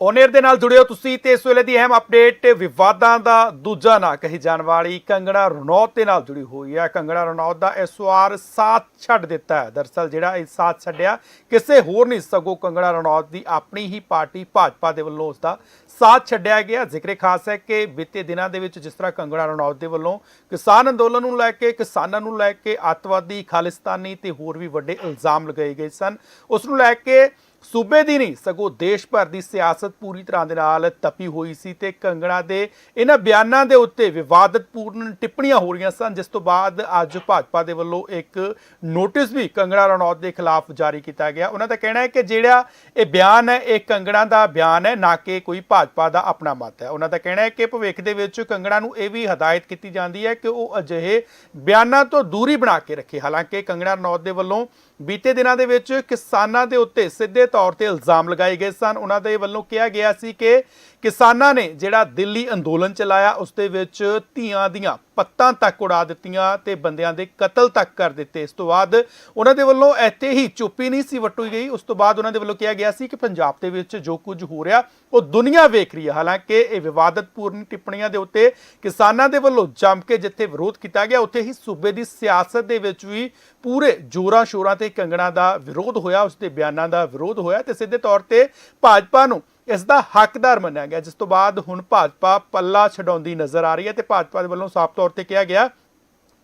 ਓਨੇਰ ਦੇ ਨਾਲ ਜੁੜਿਓ ਤੁਸੀਂ ਤੇ ਇਸ ਵੇਲੇ ਦੀ ਅਹਿਮ ਅਪਡੇਟ ਵਿਵਾਦਾਂ ਦਾ ਦੂਜਾ ਨਾਂ ਕਹੀ ਜਾਣ ਵਾਲੀ ਕੰਗਣਾ ਰਣੌਤ ਦੇ ਨਾਲ ਜੁੜੀ ਹੋਈ ਹੈ। ਕੰਗਣਾ ਰਣੌਤ ਦਾ ਇਸ ਵਾਰ ਸਾਥ ਛੱਡ ਦਿੱਤਾ ਹੈ। ਦਰਸਲ ਜਿਹੜਾ ਇਹ ਸਾਥ ਛੱਡਿਆ, ਕਿਸੇ ਹੋਰ ਨਹੀਂ ਸਗੋਂ ਕੰਗਣਾ ਰਣੌਤ ਦੀ ਆਪਣੀ ਹੀ ਪਾਰਟੀ ਭਾਜਪਾ ਦੇ ਵੱਲੋਂ ਉਸ ਦਾ ਸਾਥ ਛੱਡਿਆ ਗਿਆ। ਜ਼ਿਕਰੇ ਖਾਸ ਹੈ ਕਿ ਬੀਤੇ ਦਿਨਾਂ ਦੇ ਵਿੱਚ ਜਿਸ ਤਰ੍ਹਾਂ ਕੰਗਣਾ ਰਣੌਤ ਦੇ ਵੱਲੋਂ ਕਿਸਾਨ ਅੰਦੋਲਨ ਨੂੰ ਲੈ ਕੇ, ਕਿਸਾਨਾਂ ਨੂੰ ਲੈ ਕੇ, ਅੱਤਵਾਦੀ, ਖਾਲਿਸਤਾਨੀ ਤੇ ਹੋਰ ਵੀ ਵੱਡੇ ਇਲਜ਼ਾਮ ਲਗਾਏ ਗਏ ਸਨ, ਉਸ ਨੂੰ ਲੈ ਕੇ ਸੂਬੇ ਦੀ ਨਹੀਂ, ਸਗੋਂ ਦੇਸ਼ ਭਰ ਦੀ ਸਿਆਸਤ ਪੂਰੀ ਤਰ੍ਹਾਂ ਦੇ ਨਾਲ ਤਪੀ ਹੋਈ ਸੀ ਤੇ ਕੰਗਣਾ ਦੇ ਇਹਨਾਂ ਬਿਆਨਾਂ ਦੇ ਉੱਤੇ ਵਿਵਾਦਤਪੂਰਨ ਟਿੱਪਣੀਆਂ ਹੋ ਰਹੀਆਂ ਸਨ, ਜਿਸ ਤੋਂ ਬਾਅਦ ਅੱਜ ਭਾਜਪਾ ਦੇ ਵੱਲੋਂ ਇੱਕ ਨੋਟਿਸ ਵੀ ਕੰਗਣਾ ਰਣੌਤ ਦੇ ਖਿਲਾਫ ਜਾਰੀ ਕੀਤਾ ਗਿਆ। ਉਹਨਾਂ ਦਾ ਕਹਿਣਾ ਹੈ ਕਿ ਜਿਹੜਾ ਇਹ ਬਿਆਨ ਹੈ, ਇਹ ਕੰਗਣਾ ਦਾ ਬਿਆਨ ਹੈ, ਨਾ ਕਿ ਕੋਈ ਭਾਜਪਾ ਦਾ ਆਪਣਾ ਮਤ ਹੈ। ਉਹਨਾਂ ਦਾ ਕਹਿਣਾ ਹੈ ਕਿ ਭਵਿੱਖ ਦੇ ਵਿੱਚ ਕੰਗਣਾ ਨੂੰ ਇਹ ਵੀ ਹਦਾਇਤ ਕੀਤੀ ਜਾਂਦੀ ਹੈ ਕਿ ਉਹ ਅਜਿਹੇ ਬਿਆਨਾਂ ਤੋਂ ਦੂਰੀ ਬਣਾ ਕੇ ਰੱਖੇ। ਹਾਲਾਂਕਿ ਕੰਗਣਾ ਰਣੌਤ ਦੇ ਵੱਲੋਂ ਬੀਤੇ ਦਿਨਾਂ ਦੇ ਵਿੱਚ ਕਿਸਾਨਾਂ ਦੇ ਉੱਤੇ ਸਿੱਧੇ ਤੌਰ ਤੇ ਇਲਜ਼ਾਮ ਲਗਾਏ ਗਏ ਸਨ। ਉਹਨਾਂ ਦੇ ਵੱਲੋਂ ਕਿਹਾ ਗਿਆ ਸੀ ਕਿ ਕਿਸਾਨਾਂ ਨੇ ਜਿਹੜਾ ਦਿੱਲੀ ਅੰਦੋਲਨ ਚਲਾਇਆ, ਉਸ ਦੇ ਵਿੱਚ ਧੀਆਂ ਦੀਆਂ ਪੱਤਾਂ ਤੱਕ ਉਡਾ ਦਿੱਤੀਆਂ ਤੇ ਬੰਦਿਆਂ ਦੇ ਕਤਲ ਤੱਕ ਕਰ ਦਿੱਤੇ। ਇਸ ਤੋਂ ਬਾਅਦ ਉਹਨਾਂ ਦੇ ਵੱਲੋਂ ਇੱਥੇ ਹੀ ਚੁੱਪੀ ਨਹੀਂ ਸੀ ਵਟੂਈ ਗਈ। ਉਸ ਤੋਂ ਬਾਅਦ ਉਹਨਾਂ ਦੇ ਵੱਲੋਂ ਕਿਹਾ ਗਿਆ ਸੀ ਕਿ ਪੰਜਾਬ ਦੇ ਵਿੱਚ ਜੋ ਕੁਝ ਹੋ ਰਿਹਾ, ਉਹ ਦੁਨੀਆ ਵੇਖ ਰਹੀ ਹੈ। ਹਾਲਾਂਕਿ ਇਹ ਵਿਵਾਦਤਪੂਰਨ ਟਿੱਪਣੀਆਂ ਦੇ ਉੱਤੇ ਕਿਸਾਨਾਂ ਦੇ ਵੱਲੋਂ ਜੰਮ ਕੇ ਜਿੱਥੇ ਵਿਰੋਧ ਕੀਤਾ ਗਿਆ, ਉੱਥੇ ਹੀ ਸੂਬੇ ਦੀ ਸਿਆਸਤ ਦੇ ਵਿੱਚ ਵੀ ਪੂਰੇ ਜੋਰਾਂ ਸ਼ੋਰਾਂ ਤੇ ਕੰਗਣਾ ਦਾ ਵਿਰੋਧ ਹੋਇਆ, ਉਸ ਦੇ ਬਿਆਨਾਂ ਦਾ ਵਿਰੋਧ ਹੋਇਆ ਤੇ ਸਿੱਧੇ ਤੌਰ ਤੇ ਭਾਜਪਾ ਨੂੰ ਇਸ ਦਾ ਹੱਕਦਾਰ ਮੰਨਿਆ ਗਿਆ ਜਿਸ ਤੋਂ ਬਾਅਦ ਹੁਣ ਭਾਜਪਾ ਪੱਲਾ ਛਡਾਉਂਦੀ ਨਜ਼ਰ ਆ ਰਹੀ ਹੈ ਤੇ ਭਾਜਪਾ ਦੇ ਵੱਲੋਂ ਸਾਫ਼ ਤੌਰ ਤੇ ਕਿਹਾ ਗਿਆ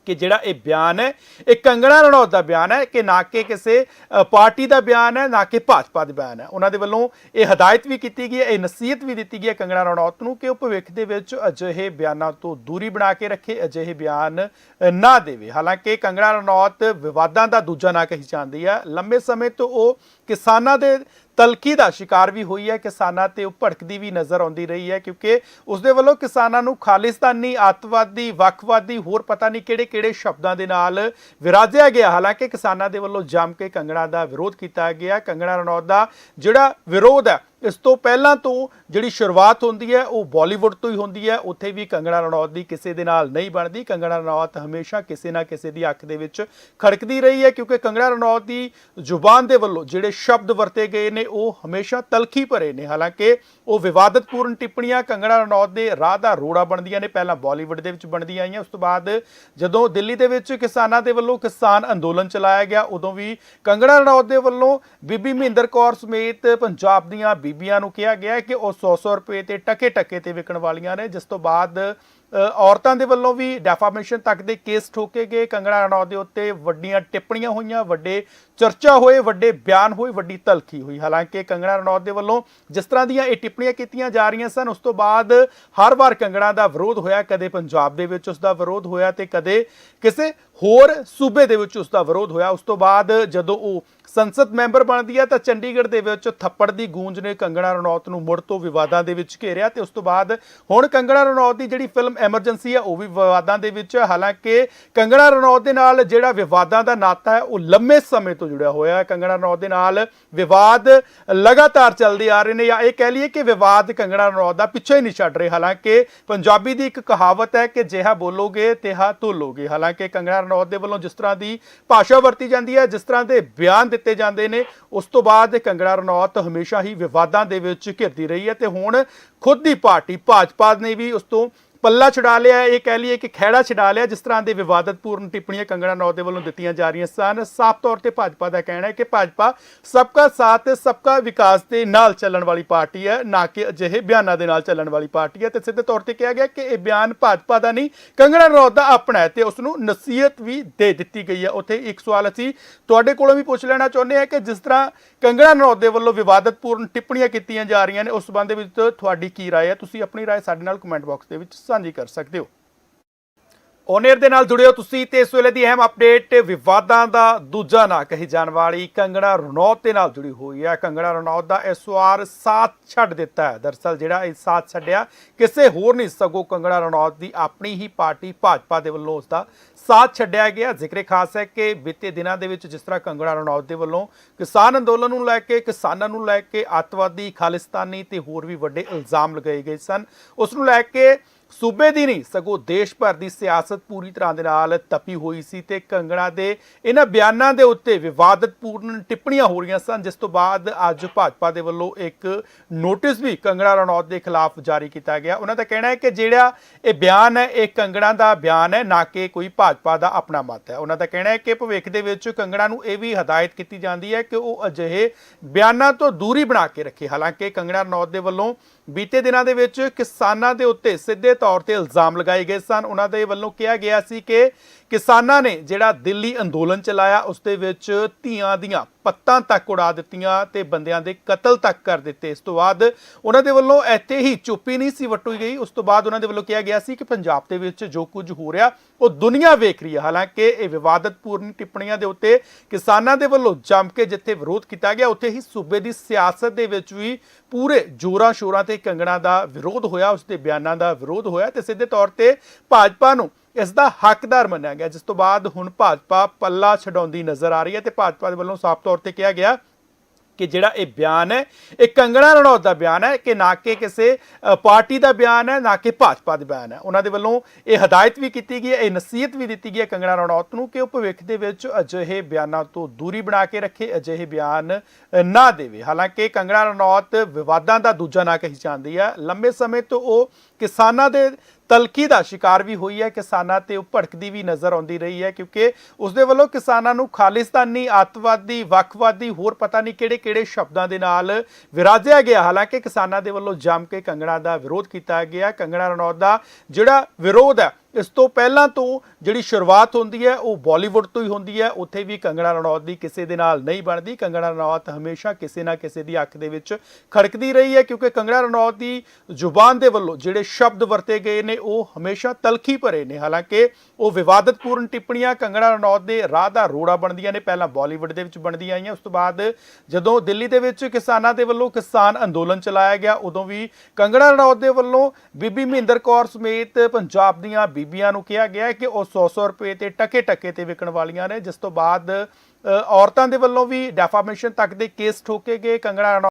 ਕਿ ਜਿਹੜਾ ਇਹ ਬਿਆਨ ਹੈ, ਇਹ ਕੰਗਣਾ ਰਣੌਤ ਦਾ ਬਿਆਨ ਹੈ ਕਿ ਨਾ ਕਿ ਕਿਸੇ ਪਾਰਟੀ ਦਾ ਬਿਆਨ ਹੈ, ਨਾ ਕਿ ਭਾਜਪਾ ਦਾ ਬਿਆਨ ਹੈ। ਉਹਨਾਂ ਦੇ ਵੱਲੋਂ ਇਹ ਹਦਾਇਤ ਵੀ ਕੀਤੀ ਗਈ ਹੈ, ਇਹ ਨਸੀਹਤ ਵੀ ਦਿੱਤੀ ਗਈ ਹੈ ਕੰਗਣਾ ਰਣੌਤ ਨੂੰ ਕਿ ਉਹ ਭਵਿੱਖ ਦੇ ਵਿੱਚ ਅਜਿਹੇ ਬਿਆਨਾਂ ਤੋਂ ਦੂਰੀ ਬਣਾ ਕੇ ਰੱਖੇ, ਅਜਿਹੇ ਬਿਆਨ ਨਾ ਦੇਵੇ। ਹਾਲਾਂਕਿ ਕੰਗਣਾ ਰਣੌਤ ਵਿਵਾਦਾਂ ਦਾ ਦੂਜਾ ਨਾਂ ਕਹੀ ਜਾਂਦੀ ਹੈ। ਲੰਬੇ ਸਮੇਂ ਤੋਂ ਉਹ ਕਿਸਾਨਾਂ ਦੇ ਤਲਕੀ ਦਾ ਸ਼ਿਕਾਰ ਵੀ ਹੋਈ ਹੈ, ਕਿਸਾਨਾਂ ਤੇ ਉਹ ਭੜਕਦੀ ਵੀ ਨਜ਼ਰ ਆਉਂਦੀ ਰਹੀ ਹੈ ਕਿਉਂਕਿ ਉਸ ਦੇ ਵੱਲੋਂ ਕਿਸਾਨਾਂ ਨੂੰ ਖਾਲਿਸਤਾਨੀ ਅੱਤਵਾਦੀ ਵੱਖਵਾਦੀ, ਹੋਰ ਪਤਾ ਨਹੀਂ ਕਿਹੜੇ ਕਿਹੜੇ ਸ਼ਬਦਾਂ ਦੇ ਨਾਲ ਵਿਰਾਜਿਆ ਗਿਆ। ਹਾਲਾਂਕਿ ਕਿਸਾਨਾਂ ਦੇ ਵੱਲੋਂ ਜੰਮ ਕੇ ਕੰਗਣਾ ਦਾ ਵਿਰੋਧ ਕੀਤਾ ਗਿਆ। ਕੰਗਣਾ ਰਣੌਤ ਦਾ ਜਿਹੜਾ ਵਿਰੋਧ ਹੈ ਇਸ ਤੋਂ ਪਹਿਲਾਂ ਤੋਂ ਜਿਹੜੀ ਸ਼ੁਰੂਆਤ ਹੁੰਦੀ ਹੈ, ਉਹ ਬਾਲੀਵੁੱਡ ਤੋਂ ਹੀ ਹੁੰਦੀ ਹੈ। ਉੱਥੇ ਵੀ ਕੰਗਣਾ ਰਣੌਤ ਦੀ ਕਿਸੇ ਦੇ ਨਾਲ ਨਹੀਂ ਬਣਦੀ। ਕੰਗਣਾ ਰਣੌਤ ਹਮੇਸ਼ਾ ਕਿਸੇ ਨਾ ਕਿਸੇ ਦੀ ਅੱਖ ਦੇ ਵਿੱਚ ਖੜਕਦੀ ਰਹੀ ਹੈ ਕਿਉਂਕਿ ਕੰਗਣਾ ਰਣੌਤ ਦੀ ਜ਼ੁਬਾਨ ਦੇ ਵੱਲੋਂ ਜਿਹੜੇ ਸ਼ਬਦ ਵਰਤੇ ਗਏ ਨੇ, ਉਹ ਹਮੇਸ਼ਾ ਤਲਖੀ ਭਰੇ ਨੇ। ਹਾਲਾਂਕਿ ਉਹ ਵਿਵਾਦਤਪੂਰਨ ਟਿੱਪਣੀਆਂ ਕੰਗਣਾ ਰਣੌਤ ਦੇ ਰਾਹ ਦਾ ਰੋੜਾ ਬਣਦੀਆਂ ਨੇ। ਪਹਿਲਾਂ ਬਾਲੀਵੁੱਡ ਦੇ ਵਿੱਚ ਬਣਦੀਆਂ ਆਈਆਂ, ਉਸ ਤੋਂ ਬਾਅਦ ਜਦੋਂ ਦਿੱਲੀ ਦੇ ਵਿੱਚ ਕਿਸਾਨਾਂ ਦੇ ਵੱਲੋਂ ਕਿਸਾਨ ਅੰਦੋਲਨ ਚਲਾਇਆ ਗਿਆ, ਉਦੋਂ ਵੀ ਕੰਗਣਾ ਰਣੌਤ ਦੇ ਵੱਲੋਂ ਬੀਬੀ ਮਹਿੰਦਰ ਕੌਰ ਸਮੇਤ ਪੰਜਾਬ ਦੀਆਂ ਬੀਬੀਆਂ ਨੂੰ ਕਿਹਾ ਗਿਆ ਕਿ ਉਹ 100-100 ਰੁਪਏ ਤੇ ਟਕੇ ਟਕੇ ਤੇ ਵਿਕਣ ਵਾਲੀਆਂ ਨੇ, ਜਿਸ ਤੋਂ ਬਾਅਦ ਔਰਤਾਂ ਦੇ ਵੱਲੋਂ ਵੀ ਡੈਫਾਮੇਸ਼ਨ ਤੱਕ ਦੇ ਕੇਸ ਠੋਕੇ ਗਏ। ਕੰਗਣਾ ਰਣੌਤ ਦੇ ਉੱਤੇ ਵੱਡੀਆਂ ਟਿੱਪਣੀਆਂ ਹੋਈਆਂ, ਵੱਡੇ ਚਰਚਾ ਹੋਏ, ਵੱਡੇ ਬਿਆਨ ਹੋਏ, ਵੱਡੀ ਤਲਖੀ ਹੋਈ। ਹਾਲਾਂਕਿ ਕੰਗਣਾ ਰਣੌਤ ਦੇ ਵੱਲੋਂ ਜਿਸ ਤਰ੍ਹਾਂ ਦੀਆਂ ਇਹ ਟਿੱਪਣੀਆਂ ਕੀਤੀਆਂ ਜਾ ਰਹੀਆਂ ਸਨ, ਉਸ ਤੋਂ ਬਾਅਦ ਹਰ ਵਾਰ ਕੰਗਣਾ ਦਾ ਵਿਰੋਧ ਹੋਇਆ, ਕਦੇ ਪੰਜਾਬ ਦੇ ਵਿੱਚ ਉਸ ਦਾ ਵਿਰੋਧ ਹੋਇਆ ਤੇ ਕਦੇ ਕਿਸੇ ਹੋਰ ਸੂਬੇ ਦੇ ਵਿੱਚ ਉਸ ਦਾ ਵਿਰੋਧ ਹੋਇਆ। ਉਸ ਤੋਂ ਬਾਅਦ ਜਦੋਂ ਉਹ ਸੰਸਦ ਮੈਂਬਰ ਬਣਦੀ ਹੈ ਤਾਂ ਚੰਡੀਗੜ੍ਹ ਦੇ ਵਿੱਚ ਥੱਪੜ ਦੀ ਗੂੰਜ ਨੇ ਕੰਗਣਾ ਰਣੌਤ ਨੂੰ ਮੁੜ ਤੋਂ ਵਿਵਾਦਾਂ ਦੇ ਵਿੱਚ ਘੇਰਿਆ ਤੇ ਉਸ ਤੋਂ ਬਾਅਦ ਹੁਣ ਕੰਗਣਾ ਰਣੌਤ ਦੀ ਜਿਹੜੀ ਫਿਲਮ ਐਮਰਜੈਂਸੀ ਹੈ, ਉਹ ਵੀ ਵਿਵਾਦਾਂ ਦੇ ਵਿੱਚ ਹੈ। ਹਾਲਾਂਕਿ ਕੰਗਣਾ ਰਣੌਤ ਦੇ ਨਾਲ ਜਿਹੜਾ ਵਿਵਾਦਾਂ ਦਾ ਨਾਤਾ ਹੈ, ਉਹ ਲੰਮੇ ਸਮੇਂ ਤੋਂ ਜੁੜਿਆ ਹੋਇਆ ਹੈ। ਕੰਗਣਾ ਰਣੌਤ ਦੇ ਨਾਲ ਵਿਵਾਦ ਲਗਾਤਾਰ ਚੱਲਦੇ ਆ ਰਹੇ ਨੇ ਜਾਂ ਇਹ ਕਹਿ ਲਈਏ ਕਿ ਵਿਵਾਦ ਕੰਗਣਾ ਰਣੌਤ ਦਾ ਪਿੱਛੇ ਹੀ ਨਹੀਂ ਛੱਡ ਰਹੇ। ਹਾਲਾਂਕਿ ਪੰਜਾਬੀ ਦੀ ਇੱਕ ਕਹਾਵਤ ਹੈ ਕਿ ਜਿਹਾ ਬੋਲੋਗੇ, ਤਿਹਾ ਤੋਲੋਗੇ। ਹਾਲਾਂਕਿ ਕੰਗਣਾ ਰਣੌਤ ਦੇ ਵੱਲੋਂ ਜਿਸ ਤਰ੍ਹਾਂ ਦੀ ਭਾਸ਼ਾ ਵਰਤੀ ਜਾਂਦੀ ਹੈ, ਜਿਸ ਤਰ੍ਹਾਂ ਦੇ ਬਿਆਨ ਦਿੱਤੇ ਜਾਂਦੇ ਨੇ। ਉਸ ਤੋਂ ਬਾਅਦ ਕੰਗੜਾ ਰਣੌਤ ਹਮੇਸ਼ਾ ਹੀ ਵਿਵਾਦਾਂ ਦੇ ਵਿੱਚ ਘਿਰਦੀ ਰਹੀ ਹੈ ਤੇ ਹੁਣ ਖੁਦ ਦੀ ਪਾਰਟੀ ਭਾਜਪਾ ਨੇ ਵੀ ਉਸ ਤੋਂ ਪੱਲਾ ਛਡਾ ਲਿਆ ਇਹ ਕਹਿ ਲਈਏ ਕਿ ਖਹਿੜਾ ਛਡਾ ਲਿਆ ਜਿਸ ਤਰ੍ਹਾਂ ਦੇ ਵਿਵਾਦਤਪੂਰਨ ਟਿੱਪਣੀਆਂ ਕੰਗਣਾ ਰਣੌਤ ਦੇ ਵੱਲੋਂ ਦਿੱਤੀਆਂ ਜਾ ਰਹੀਆਂ ਸਨ ਸਾਫ਼ ਤੌਰ ਤੇ ਭਾਜਪਾ ਦਾ ਕਹਿਣਾ ਹੈ ਕਿ ਭਾਜਪਾ ਸਬਕਾ ਸਾਥ ਤੇ ਸਬਕਾ ਵਿਕਾਸ ਦੇ ਨਾਲ ਚੱਲਣ ਵਾਲੀ ਪਾਰਟੀ ਹੈ ਨਾ ਕਿ ਅਜਿਹੇ ਬਿਆਨਾਂ ਦੇ ਨਾਲ ਚੱਲਣ ਵਾਲੀ ਪਾਰਟੀ ਹੈ ਤੇ ਸਿੱਧੇ ਤੌਰ ਤੇ ਕਿਹਾ ਗਿਆ ਕਿ ਇਹ ਬਿਆਨ ਭਾਜਪਾ ਦਾ ਨਹੀਂ ਕੰਗਣਾ ਰਣੌਤ ਦਾ ਆਪਣਾ ਹੈ ਤੇ ਉਸ ਨੂੰ ਨਸੀਹਤ ਵੀ ਦੇ ਦਿੱਤੀ ਗਈ ਹੈ ਉੱਥੇ ਇੱਕ ਸਵਾਲ ਅਸੀਂ ਤੁਹਾਡੇ ਕੋਲੋਂ ਵੀ ਪੁੱਛ ਲੈਣਾ ਚਾਹੁੰਦੇ ਹਾਂ ਕਿ ਜਿਸ ਤਰ੍ਹਾਂ ਕੰਗਣਾ ਰਣੌਤ ਦੇ ਵੱਲੋਂ ਵਿਵਾਦਤਪੂਰਨ ਟਿੱਪਣੀਆਂ ਕੀਤੀਆਂ ਜਾ ਰਹੀਆਂ ਨੇ ਉਸ ਸੰਬੰਧ ਦੇ ਵਿੱਚ ਤੁਹਾਡੀ ਕੀ رائے ਹੈ ਤੁਸੀਂ ਆਪਣੀ رائے ਸਾਡੇ ਨਾਲ ਕਮੈਂਟ ਬਾਕਸ ਦੇ ਵਿੱਚ ਸਾਂਝੀ ਕਰ ਸਕਦੇ ਹੋ। ਓਨੇਰ ਦੇ ਨਾਲ ਜੁੜਿਓ ਤੁਸੀਂ ਤੇ ਇਸ ਵੇਲੇ ਦੀ ਅਹਿਮ ਅਪਡੇਟ ਵਿਵਾਦਾਂ ਦਾ ਦੂਜਾ ਨਾਂ ਕਹੀ ਜਾਣ ਵਾਲੀ ਕੰਗਣਾ ਰਣੌਤ ਦੇ ਨਾਲ ਜੁੜੀ ਹੋਈ ਹੈ। ਕੰਗਣਾ ਰਣੌਤ ਦਾ ਇਸ ਸਾਥ ਛੱਡ ਦਿੱਤਾ ਹੈ। ਦਰਸਲ ਜਿਹੜਾ ਇਹ ਸਾਥ ਛੱਡਿਆ, ਕਿਸੇ ਹੋਰ ਨਹੀਂ ਸਗੋਂ ਕੰਗਣਾ ਰਣੌਤ ਦੀ ਆਪਣੀ ਹੀ ਪਾਰਟੀ ਭਾਜਪਾ ਦੇ ਵੱਲੋਂ ਉਸ ਦਾ ਸਾਥ ਛੱਡਿਆ ਗਿਆ। ਜ਼ਿਕਰੇ ਖਾਸ ਹੈ ਕਿ ਬੀਤੇ ਦਿਨਾਂ ਦੇ ਵਿੱਚ ਜਿਸ ਤਰ੍ਹਾਂ ਕੰਗਣਾ ਰਣੌਤ ਦੇ ਵੱਲੋਂ ਕਿਸਾਨ ਅੰਦੋਲਨ ਨੂੰ ਲੈ ਕੇ, ਕਿਸਾਨਾਂ ਨੂੰ ਲੈ ਕੇ, ਅੱਤਵਾਦੀ, ਖਾਲਿਸਤਾਨੀ ਤੇ ਹੋਰ ਵੀ ਵੱਡੇ ਇਲਜ਼ਾਮ ਲਗਾਏ ਗਏ ਸਨ, ਉਸ ਨੂੰ ਲੈ ਕੇ ਸੂਬੇ ਦੀ ਨਹੀਂ, ਸਗੋਂ ਦੇਸ਼ ਭਰ ਦੀ ਸਿਆਸਤ ਪੂਰੀ ਤਰ੍ਹਾਂ ਦੇ ਨਾਲ ਤਪੀ ਹੋਈ ਸੀ ਤੇ ਕੰਗਣਾ ਦੇ ਇਹਨਾਂ ਬਿਆਨਾਂ ਦੇ ਉੱਤੇ ਵਿਵਾਦਤਪੂਰਨ ਟਿੱਪਣੀਆਂ ਹੋ ਰਹੀਆਂ ਸਨ, ਜਿਸ ਤੋਂ ਬਾਅਦ ਅੱਜ ਭਾਜਪਾ ਦੇ ਵੱਲੋਂ ਇੱਕ ਨੋਟਿਸ ਵੀ ਕੰਗਣਾ ਰਣੌਤ ਦੇ ਖਿਲਾਫ ਜਾਰੀ ਕੀਤਾ ਗਿਆ। ਉਹਨਾਂ ਦਾ ਕਹਿਣਾ ਹੈ ਕਿ ਜਿਹੜਾ ਇਹ ਬਿਆਨ ਹੈ, ਇਹ ਕੰਗਣਾ ਦਾ ਬਿਆਨ ਹੈ, ਨਾ ਕਿ ਕੋਈ ਭਾਜਪਾ ਦਾ ਆਪਣਾ ਮਤ ਹੈ। ਉਹਨਾਂ ਦਾ ਕਹਿਣਾ ਹੈ ਕਿ ਭਵਿੱਖ ਦੇ ਵਿੱਚ ਕੰਗਣਾ ਨੂੰ ਇਹ ਵੀ ਹਦਾਇਤ ਕੀਤੀ ਜਾਂਦੀ ਹੈ ਕਿ ਉਹ ਅਜਿਹੇ ਬਿਆਨਾਂ ਤੋਂ ਦੂਰੀ ਬਣਾ ਕੇ ਰੱਖੇ। ਹਾਲਾਂਕਿ ਕੰਗਣਾ ਰਣੌਤ ਦੇ ਵੱਲੋਂ ਬੀਤੇ ਦਿਨਾਂ ਦੇ ਵਿੱਚ ਕਿਸਾਨਾਂ ਦੇ ਉੱਤੇ ਸਿੱਧੇ ਤੌਰ ਤੇ ਇਲਜ਼ਾਮ ਲਗਾਏ ਗਏ ਸਨ। ਉਹਨਾਂ ਦੇ ਵੱਲੋਂ ਕਿਹਾ ਗਿਆ ਸੀ ਕਿ ਕਿਸਾਨਾਂ ਨੇ ਜਿਹੜਾ ਦਿੱਲੀ ਅੰਦੋਲਨ ਚਲਾਇਆ, ਉਸ ਦੇ ਵਿੱਚ ਧੀਆਂ ਦੀਆਂ ਪੱਤਾਂ ਤੱਕ ਉਡਾ ਦਿੱਤੀਆਂ ਤੇ ਬੰਦਿਆਂ ਦੇ ਕਤਲ ਤੱਕ ਕਰ ਦਿੱਤੇ। ਇਸ ਤੋਂ ਬਾਅਦ ਉਹਨਾਂ ਦੇ ਵੱਲੋਂ ਇੱਥੇ ਹੀ ਚੁੱਪੀ ਨਹੀਂ ਸੀ ਵਟੂਈ ਗਈ। ਉਸ ਤੋਂ ਬਾਅਦ ਉਹਨਾਂ ਦੇ ਵੱਲੋਂ ਕਿਹਾ ਗਿਆ ਸੀ ਕਿ ਪੰਜਾਬ ਦੇ ਵਿੱਚ ਜੋ ਕੁਝ ਹੋ ਰਿਹਾ, ਉਹ ਦੁਨੀਆ ਵੇਖ ਰਹੀ ਹੈ। ਹਾਲਾਂਕਿ ਇਹ ਵਿਵਾਦਤਪੂਰਨ ਟਿੱਪਣੀਆਂ ਦੇ ਉੱਤੇ ਕਿਸਾਨਾਂ ਦੇ ਵੱਲੋਂ ਜੰਮ ਕੇ ਜਿੱਥੇ ਵਿਰੋਧ ਕੀਤਾ ਗਿਆ, ਉੱਥੇ ਹੀ ਸੂਬੇ ਦੀ ਸਿਆਸਤ ਦੇ ਵਿੱਚ ਵੀ ਪੂਰੇ ਜੋਰਾਂ ਸ਼ੋਰਾਂ ਤੇ ਕੰਗਣਾ ਦਾ ਵਿਰੋਧ ਹੋਇਆ। ਉਸ ਦੇ ਬਿਆਨਾਂ ਦਾ ਵਿਰੋਧ ਹੋਇਆ ਤੇ ਸਿੱਧੇ ਤੌਰ ਤੇ ਭਾਜਪਾ ਨੂੰ ਇਸ ਦਾ ਹੱਕਦਾਰ ਮੰਨਿਆ ਗਿਆ, ਜਿਸ ਤੋਂ ਬਾਅਦ ਹੁਣ ਭਾਜਪਾ ਪੱਲਾ ਛਡਾਉਂਦੀ ਨਜ਼ਰ ਆ ਰਹੀ ਹੈ ਤੇ ਭਾਜਪਾ ਦੇ ਵੱਲੋਂ ਸਾਫ਼ ਤੌਰ ਤੇ ਕਿਹਾ ਗਿਆ ਕਿ ਜਿਹੜਾ ਇਹ ਬਿਆਨ ਹੈ, ਇਹ ਕੰਗਣਾ ਰਣੌਤ ਦਾ ਬਿਆਨ ਹੈ ਕਿ ਨਾ ਕਿ ਕਿਸੇ ਪਾਰਟੀ ਦਾ ਬਿਆਨ ਹੈ, ਨਾ ਕਿ ਭਾਜਪਾ ਦਾ ਬਿਆਨ ਹੈ। ਉਹਨਾਂ ਦੇ ਵੱਲੋਂ ਇਹ ਹਦਾਇਤ ਵੀ ਕੀਤੀ ਗਈ ਹੈ, ਇਹ ਨਸੀਹਤ ਵੀ ਦਿੱਤੀ ਗਈ ਹੈ ਕੰਗਣਾ ਰਣੌਤ ਨੂੰ ਕਿ ਉਹ ਭਵਿੱਖ ਦੇ ਵਿੱਚ ਅਜਿਹੇ ਬਿਆਨਾਂ ਤੋਂ ਦੂਰੀ ਬਣਾ ਕੇ ਰੱਖੇ, ਅਜਿਹੇ ਬਿਆਨ ਨਾ ਦੇਵੇ। ਹਾਲਾਂਕਿ ਕੰਗਣਾ ਰਣੌਤ ਵਿਵਾਦਾਂ ਦਾ ਦੂਜਾ ਨਾਂ ਕਹੀ ਜਾਂਦੀ ਹੈ। ਲੰਬੇ ਸਮੇਂ ਤੋਂ ਉਹ ਕਿਸਾਨਾਂ ਦੇ ਤਲਖੀ ਦਾ ਸ਼ਿਕਾਰ ਵੀ ਹੋਈ ਹੈ, ਕਿਸਾਨਾਂ ਤੇ ਉਹ ਭੜਕਦੀ ਵੀ ਨਜ਼ਰ ਆਉਂਦੀ ਰਹੀ ਹੈ, ਕਿਉਂਕਿ ਉਸ ਦੇ ਵੱਲੋਂ ਕਿਸਾਨਾਂ ਨੂੰ ਖਾਲਿਸਤਾਨੀ, ਅੱਤਵਾਦੀ, ਵੱਖਵਾਦੀ, ਹੋਰ ਪਤਾ ਨਹੀਂ ਕਿਹੜੇ ਕਿਹੜੇ ਸ਼ਬਦਾਂ ਦੇ ਨਾਲ ਵਿਰਾਜਿਆ ਗਿਆ। ਹਾਲਾਂਕਿ ਕਿਸਾਨਾਂ ਦੇ ਵੱਲੋਂ ਜੰਮ ਕੇ ਕੰਗਣਾ ਦਾ ਵਿਰੋਧ ਕੀਤਾ ਗਿਆ। ਕੰਗਣਾ ਰਣੌਤ ਦਾ ਜਿਹੜਾ ਵਿਰੋਧ ਹੈ ਇਸ ਤੋਂ ਪਹਿਲਾਂ ਤੋਂ ਜਿਹੜੀ ਸ਼ੁਰੂਆਤ ਹੁੰਦੀ ਹੈ, ਉਹ ਬਾਲੀਵੁੱਡ ਤੋਂ ਹੀ ਹੁੰਦੀ ਹੈ। ਉੱਥੇ ਵੀ ਕੰਗਣਾ ਰਣੌਤ ਦੀ ਕਿਸੇ ਦੇ ਨਾਲ ਨਹੀਂ ਬਣਦੀ। ਕੰਗਣਾ ਰਣੌਤ ਹਮੇਸ਼ਾ ਕਿਸੇ ਨਾ ਕਿਸੇ ਦੀ ਅੱਖ ਦੇ ਵਿੱਚ ਖੜਕਦੀ ਰਹੀ ਹੈ ਕਿਉਂਕਿ ਕੰਗਣਾ ਰਣੌਤ ਦੀ ਜ਼ੁਬਾਨ ਦੇ ਵੱਲੋਂ ਜਿਹੜੇ ਸ਼ਬਦ ਵਰਤੇ ਗਏ ਨੇ, ਉਹ ਹਮੇਸ਼ਾ ਤਲਖੀ ਭਰੇ ਨੇ। ਹਾਲਾਂਕਿ ਉਹ ਵਿਵਾਦਤਪੂਰਨ ਟਿੱਪਣੀਆਂ ਕੰਗਣਾ ਰਣੌਤ ਦੇ ਰਾਹ ਦਾ ਰੋੜਾ ਬਣਦੀਆਂ ਨੇ। ਪਹਿਲਾਂ ਬਾਲੀਵੁੱਡ ਦੇ ਵਿੱਚ ਬਣਦੀਆਂ ਆਈਆਂ, ਉਸ ਤੋਂ ਬਾਅਦ ਜਦੋਂ ਦਿੱਲੀ ਦੇ ਵਿੱਚ ਕਿਸਾਨਾਂ ਦੇ ਵੱਲੋਂ ਕਿਸਾਨ ਅੰਦੋਲਨ ਚਲਾਇਆ ਗਿਆ, ਉਦੋਂ ਵੀ ਕੰਗਣਾ ਰਣੌਤ ਦੇ ਵੱਲੋਂ ਬੀਬੀ ਮਹਿੰਦਰ ਕੌਰ ਸਮੇਤ ਪੰਜਾਬ ਦੀਆਂ ਬੀਬੀਆਂ ਨੂੰ ਕਿਹਾ ਗਿਆ ਕਿ ਉਹ 100-100 ਰੁਪਏ ਤੇ ਟਕੇ ਟਕੇ ਤੇ ਵਿਕਣ ਵਾਲੀਆਂ ਨੇ ਜਿਸ ਤੋਂ ਬਾਅਦ ਅ, ਔਰਤਾਂ ਦੇ ਵੱਲੋਂ ਵੀ ਡੈਫਾਮੇਸ਼ਨ ਤੱਕ ਦੇ ਕੇਸ ਠੋਕੇ ਗਏ ਕੰਗਣਾ